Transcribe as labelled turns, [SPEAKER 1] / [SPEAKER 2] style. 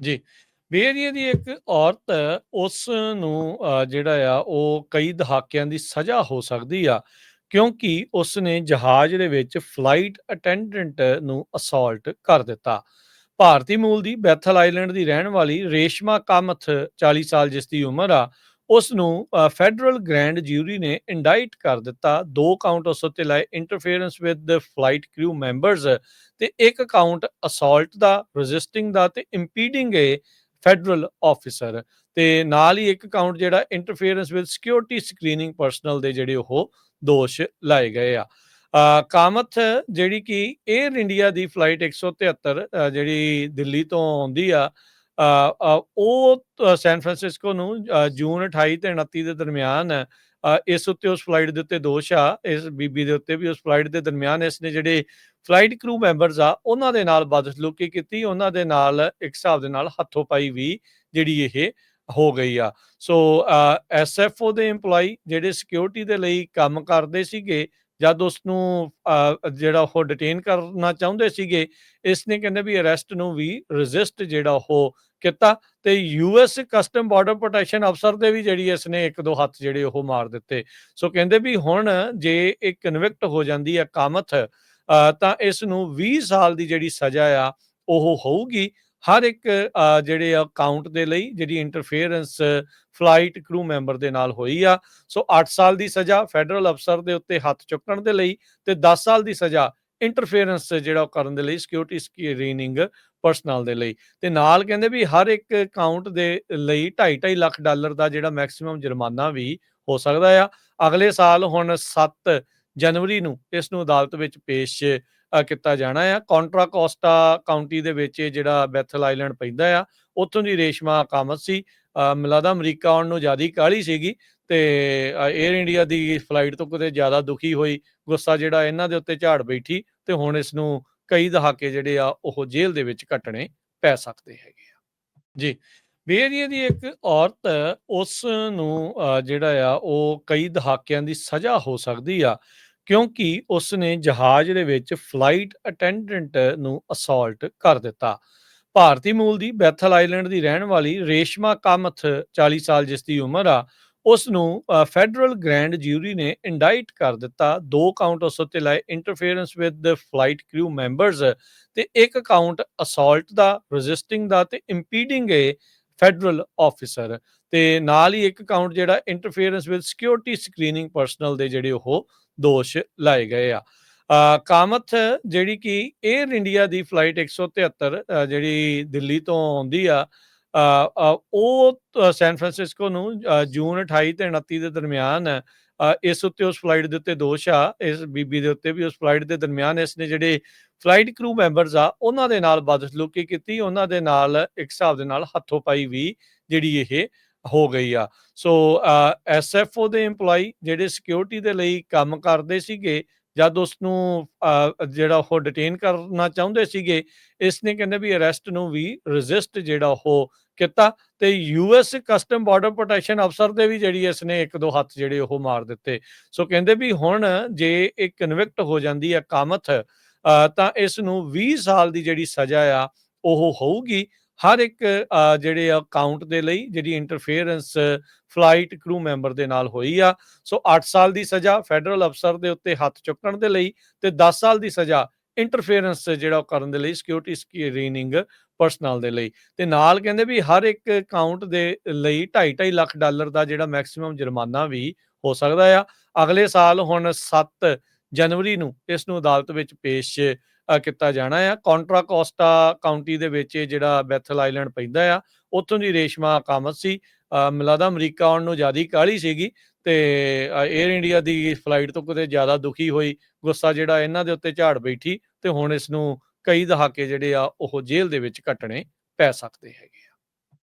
[SPEAKER 1] ਜੀ। ਬੇਰੀਆ ਦੀ ਇੱਕ ਔਰਤ ਉਸ ਨੂੰ ਜਿਹੜਾ ਆ, ਉਹ ਕਈ ਦਹਾਕਿਆਂ ਦੀ ਸਜ਼ਾ ਹੋ ਸਕਦੀ ਆ, ਕਿਉਂਕਿ ਉਸ ਨੇ ਜਹਾਜ਼ ਦੇ ਵਿੱਚ ਫਲਾਈਟ ਅਟੈਂਡੈਂਟ ਨੂੰ ਅਸਾਲਟ ਕਰ ਦਿੱਤਾ। ਭਾਰਤੀ ਮੂਲ ਦੀ ਬੈਥਲ ਆਈਲੈਂਡ ਦੀ ਰਹਿਣ ਵਾਲੀ ਰੇਸ਼ਮਾ ਕਾਮਥ 40 ਸਾਲ ਜਿਸ ਦੀ ਉਮਰ ਆ ਉਸ ਨੂੰ ਫੈਡਰਲ ਗ੍ਰੈਂਡ ਜਿਊਰੀ ਨੇ ਇੰਡਾਈਟ ਕਰ ਦਿੱਤਾ। ਦੋ ਕਾਊਂਟ ਉਸ ਉੱਤੇ ਲਾਏ interference with the flight crew members ਤੇ ਇੱਕ ਕਾਊਂਟ ਅਸਾਲਟ ਦਾ ਰੈਜ਼ਿਸਟਿੰਗ ਦਾ ਤੇ ਇੰਪੀਡਿੰਗ ਏ ਫੈਡਰਲ ਆਫੀਸਰ ਤੇ ਨਾਲ ਹੀ ਇੱਕ ਕਾਊਂਟ ਜਿਹੜਾ interference with security screening personnel ਦੇ ਜਿਹੜੇ ਉਹ ਦੋਸ਼ ਲਾਏ ਗਏ ਆ। ਅ, ਕਾਮਥ ਜਿਹੜੀ ਕਿ 에ਅਰ ਇੰਡੀਆ ਦੀ ਫਲਾਈਟ 173 ਅ, ਜਿਹੜੀ ਦਿੱਲੀ ਤੋਂ ਆਉਂਦੀ ਆ ਉਹ ਸੈਨ ਫਰਾਂਸਿਸਕੋ ਨੂੰ ਜੂਨ 28 ਤੇ 29 ਦੇ ਦਰਮਿਆਨ ਇਸ ਉੱਤੇ ਉਸ ਫਲਾਈਟ ਦੇ ਉੱਤੇ ਦੋਸ਼ ਆ, ਇਸ ਬੀਬੀ ਦੇ ਉੱਤੇ ਵੀ ਉਸ ਫਲਾਈਟ ਦੇ ਦਰਮਿਆਨ ਇਸ ਨੇ ਜਿਹੜੇ ਫਲਾਈਟ ਕਰੂ ਮੈਂਬਰਸ ਆ, ਉਹਨਾਂ ਦੇ ਨਾਲ ਬਦਸਲੂਕੀ ਕੀਤੀ, ਉਹਨਾਂ ਦੇ ਨਾਲ ਇੱਕ ਹਿਸਾਬ ਦੇ ਨਾਲ ਹੱਥੋਂ ਪਾਈ ਵੀ ਜਿਹੜੀ ਇਹ ਹੋ ਗਈ ਆ। ਸੋ ਐਸਐਫਓ ਦੇ EMPLOYE ਜਿਹੜੇ ਸਿਕਿਉਰਿਟੀ ਦੇ ਲਈ ਕੰਮ ਕਰਦੇ ਸੀਗੇ, ਜਦ ਉਸ ਨੂੰ ਜਿਹੜਾ ਉਹ ਡਿਟੇਨ ਕਰਨਾ ਚਾਹੁੰਦੇ ਸੀਗੇ, ਇਸ ਨੇ ਕਹਿੰਦੇ ਵੀ ਅਰੈਸਟ ਨੂੰ ਵੀ ਰੈਜ਼ਿਸਟ ਜਿਹੜਾ ਉਹ ਕੀਤਾ ਤੇ ਯੂਐਸ ਕਸਟਮ ਬਾਰਡਰ ਪ੍ਰੋਟੈਕਸ਼ਨ ਅਫਸਰ ਦੇ ਵੀ ਜਿਹੜੀ ਇਸ ਨੇ ਇੱਕ ਦੋ ਹੱਥ ਜਿਹੜੇ ਉਹ ਮਾਰ ਦਿੱਤੇ। ਸੋ ਕਹਿੰਦੇ ਵੀ ਹੁਣ ਜੇ ਇਹ ਕਨਵਿਕਟ ਹੋ ਜਾਂਦੀ ਹੈ ਕਾਮਤ ਤਾਂ ਇਸ ਨੂੰ 20 ਸਾਲ ਦੀ ਜਿਹੜੀ ਸਜ਼ਾ ਆ ਉਹ ਹੋਊਗੀ। ਹਰ ਇੱਕ ਅ, ਜਿਹੜੇ ਅਕਾਊਂਟ ਦੇ ਲਈ ਜਿਹੜੀ ਇੰਟਰਫੇਰੈਂਸ ਫਲਾਈਟ ਕਰੂ ਮੈਂਬਰ ਦੇ ਨਾਲ ਹੋਈ ਆ। ਸੋ 8 ਸਾਲ ਦੀ ਸਜ਼ਾ ਫੈਡਰਲ ਅਫਸਰ ਦੇ ਉੱਤੇ ਹੱਥ ਚੁੱਕਣ ਦੇ ਲਈ ਤੇ 10 ਸਾਲ ਦੀ ਸਜ਼ਾ ਇੰਟਰਫੇਰੈਂਸ ਜਿਹੜਾ ਉਹ ਕਰਨ ਦੇ ਲਈ ਸਿਕਿਉਰਿਟੀ ਸਕਰੀਨਿੰਗ ਪਰਸਨਲ ਦੇ ਲਈ। ਤੇ ਨਾਲ ਕਹਿੰਦੇ ਵੀ ਹਰ ਇੱਕ ਅਕਾਊਂਟ ਦੇ ਲਈ 2.5 ਲੱਖ ਡਾਲਰ ਦਾ ਜਿਹੜਾ ਮੈਕਸਿਮਮ ਜੁਰਮਾਨਾ ਵੀ ਹੋ ਸਕਦਾ ਆ। ਅਗਲੇ ਸਾਲ ਹੁਣ 7 ਜਨਵਰੀ ਨੂੰ ਇਸ ਨੂੰ ਅਦਾਲਤ ਵਿੱਚ ਪੇਸ਼ ਕੀਤਾ ਜਾਣਾ ਆ। ਕੌਂਟਰਾ ਕੋਸਟਾ ਕਾਉਂਟੀ ਦੇ ਵਿੱਚ ਇਹ ਜਿਹੜਾ ਬੈਥਲ ਆਈਲੈਂਡ ਪੈਂਦਾ ਆ ਉੱਥੋਂ ਦੀ ਰੇਸ਼ਮਾ ਕਾਮਤ ਸੀ। ਅ, ਮਿਲਾਦਾ ਅਮਰੀਕਾ ਆਉਣ ਨੂੰ ਜਿਆਦੀ ਕਾਹਲੀ ਸੀਗੀ। ਤੇ 에ਅਰ ਇੰਡੀਆ ਦੀ ਫਲਾਈਟ ਤੋਂ ਕਿਤੇ ਜ਼ਿਆਦਾ ਦੁਖੀ ਹੋਈ, ਗੁੱਸਾ ਜਿਹੜਾ ਇਹਨਾਂ ਦੇ ਉੱਤੇ ਝਾੜ ਬੈਠੀ ਤੇ ਹੁਣ ਇਸ ਨੂੰ ਕਈ ਦਹਾਕੇ ਜਿਹੜੇ ਆ ਉਹ ਜੇਲ੍ਹ ਦੇ ਵਿੱਚ ਕੱਟਣੇ ਪੈ ਸਕਦੇ ਹੈਗੇ ਆ। ਜੀ, ਬੇਰੀਆ ਦੀ ਇੱਕ ਔਰਤ ਉਸ ਨੂੰ ਜਿਹੜਾ ਆ ਉਹ ਕਈ ਦਹਾਕਿਆਂ ਦੀ ਸਜ਼ਾ ਹੋ ਸਕਦੀ ਆ ਕਿਉਂਕਿ ਉਸ ਨੇ ਜਹਾਜ਼ ਦੇ ਵਿੱਚ ਫਲਾਈਟ ਅਟੈਂਡੈਂਟ ਨੂੰ ਅਸਾਲਟ ਕਰ ਦਿੱਤਾ। ਭਾਰਤੀ ਮੂਲ ਦੀ ਬੈਥਲ ਆਈਲੈਂਡ ਦੀ ਰਹਿਣ ਵਾਲੀ ਰੇਸ਼ਮਾ ਕਾਮਥ 40 ਸਾਲ ਜਿਸ ਦੀ ਉਮਰ ਆ ਉਸ ਨੂੰ ਫੈਡਰਲ ਗ੍ਰੈਂਡ ਜਿਊਰੀ ਨੇ ਇੰਡਾਈਟ ਕਰ ਦਿੱਤਾ। ਦੋ ਕਾਊਂਟ ਉਸ ਉੱਤੇ ਲਾਏ interference with the flight crew members ਤੇ ਇੱਕ ਕਾਊਂਟ ਅਸਾਲਟ ਦਾ ਰੈਜ਼ਿਸਟਿੰਗ ਦਾ ਤੇ ਇੰਪੀਡਿੰਗ ਏ ਫੈਡਰਲ ਆਫੀਸਰ ਤੇ ਨਾਲ ਹੀ ਇੱਕ ਕਾਊਂਟ ਜਿਹੜਾ interference with security screening personnel ਦੇ ਜਿਹੜੇ ਉਹ ਦੋਸ਼ ਲਾਏ ਗਏ ਆ। ਅ, ਕਾਮਥ ਜਿਹੜੀ ਕਿ 에ਅਰ ਇੰਡੀਆ ਦੀ ਫਲਾਈਟ 173 ਅ, ਜਿਹੜੀ ਦਿੱਲੀ ਤੋਂ ਆਉਂਦੀ ਆ ਉਹ ਸੈਨ ਫਰਾਂਸਿਸਕੋ ਨੂੰ ਜੂਨ 28 ਤੇ 29 ਦੇ ਦਰਮਿਆਨ ਇਸ ਉੱਤੇ ਉਸ ਫਲਾਈਟ ਦੇ ਉੱਤੇ ਦੋਸ਼ ਆ, ਇਸ ਬੀਬੀ ਦੇ ਉੱਤੇ ਵੀ ਉਸ ਫਲਾਈਟ ਦੇ ਦਰਮਿਆਨ ਇਸ ਨੇ ਜਿਹੜੇ ਫਲਾਈਟ ਕਰੂ ਮੈਂਬਰਸ ਆ, ਉਹਨਾਂ ਦੇ ਨਾਲ ਬਦਸਲੂਕੀ ਕੀਤੀ, ਉਹਨਾਂ ਦੇ ਨਾਲ ਇੱਕ ਹਿਸਾਬ ਦੇ ਨਾਲ ਹੱਥੋਂ ਪਾਈ ਵੀ ਜਿਹੜੀ ਇਹ ਹੋ ਗਈ ਆ। ਸੋ ਐਸਐਫਓ ਦੇ EMPLOYE ਜਿਹੜੇ ਸਿਕਿਉਰਿਟੀ ਦੇ ਲਈ ਕੰਮ ਕਰਦੇ ਸੀਗੇ ਜਦ ਉਸ ਨੂੰ ਜਿਹੜਾ ਉਹ ਡਿਟੇਨ ਕਰਨਾ ਚਾਹੁੰਦੇ ਸੀਗੇ ਇਸ ਨੇ ਕਹਿੰਦੇ ਵੀ ਅਰੈਸਟ ਨੂੰ ਵੀ ਰੈਜ਼ਿਸਟ ਜਿਹੜਾ ਉਹ ਕੀਤਾ ਤੇ ਯੂਐਸ ਕਸਟਮ ਬਾਰਡਰ ਪ੍ਰੋਟੈਕਸ਼ਨ ਅਫਸਰ ਦੇ ਵੀ ਜਿਹੜੀ ਇਸ ਨੇ ਇੱਕ ਦੋ ਹੱਥ ਜਿਹੜੇ ਉਹ ਮਾਰ ਦਿੱਤੇ। ਸੋ ਕਹਿੰਦੇ ਵੀ ਹੁਣ ਜੇ ਇਹ ਕਨਵਿਕਟ ਹੋ ਜਾਂਦੀ ਹੈ ਕਾਮਤ ਅ, ਤਾਂ ਇਸ ਨੂੰ 20 ਸਾਲ ਦੀ ਜਿਹੜੀ ਸਜ਼ਾ ਆ ਉਹ ਹੋਊਗੀ। ਹਰ ਇੱਕ ਅ, ਜਿਹੜੇ ਅਕਾਊਂਟ ਦੇ ਲਈ ਜਿਹੜੀ ਇੰਟਰਫੇਰੈਂਸ ਫਲਾਈਟ ਕਰੂ ਮੈਂਬਰ ਦੇ ਨਾਲ ਹੋਈ ਆ। ਸੋ 8 ਸਾਲ ਦੀ ਸਜ਼ਾ ਫੈਡਰਲ ਅਫਸਰ ਦੇ ਉੱਤੇ ਹੱਥ ਚੁੱਕਣ ਦੇ ਲਈ ਤੇ 10 ਸਾਲ ਦੀ ਸਜ਼ਾ ਇੰਟਰਫੇਰੈਂਸ ਜਿਹੜਾ ਉਹ ਕਰਨ ਦੇ ਲਈ ਸਿਕਿਉਰਿਟੀ ਸਕਰੀਨਿੰਗ ਪਰਸਨਲ ਦੇ ਲਈ। ਤੇ ਨਾਲ ਕਹਿੰਦੇ ਵੀ ਹਰ ਇੱਕ ਅਕਾਊਂਟ ਦੇ ਲਈ 2.5 ਲੱਖ ਡਾਲਰ ਦਾ ਜਿਹੜਾ ਮੈਕਸਿਮਮ ਜੁਰਮਾਨਾ ਵੀ ਹੋ ਸਕਦਾ ਆ। ਅਗਲੇ ਸਾਲ ਹੁਣ 7 ਜਨਵਰੀ ਨੂੰ ਇਸ ਨੂੰ ਅਦਾਲਤ ਵਿੱਚ ਪੇਸ਼ ਕੀਤਾ ਜਾਣਾ ਆ। ਕੰਟਰਾ ਕੋਸਟਾ ਕਾਉਂਟੀ ਦੇ ਵਿੱਚ ਇਹ ਜਿਹੜਾ ਬੈਥਲ ਆਈਲੈਂਡ ਪੈਂਦਾ ਆ, ਉੱਥੋਂ ਦੀ ਰੇਸ਼ਮਾ ਕਾਮਤ ਸੀ। ਮਿਲਾਦਾ ਅਮਰੀਕਾ ਆਉਣ ਨੂੰ ਜਿਆਦੀ ਕਾਹਲੀ ਸੀਗੀ ਤੇ 에ਅਰ ਇੰਡੀਆ ਦੀ ਫਲਾਈਟ ਤੋਂ ਕਿਤੇ ਜ਼ਿਆਦਾ ਦੁਖੀ ਹੋਈ। ਗੁੱਸਾ ਜਿਹੜਾ ਇਹਨਾਂ ਦੇ ਉੱਤੇ ਝਾੜ ਬੈਠੀ ਤੇ ਹੁਣ ਇਸ ਨੂੰ ਕਈ ਦਹਾਕੇ ਜਿਹੜੇ ਆ ਉਹ ਜੇਲ੍ਹ ਦੇ ਵਿੱਚ ਕੱਟਣੇ ਪੈ ਸਕਦੇ ਹੈਗੇ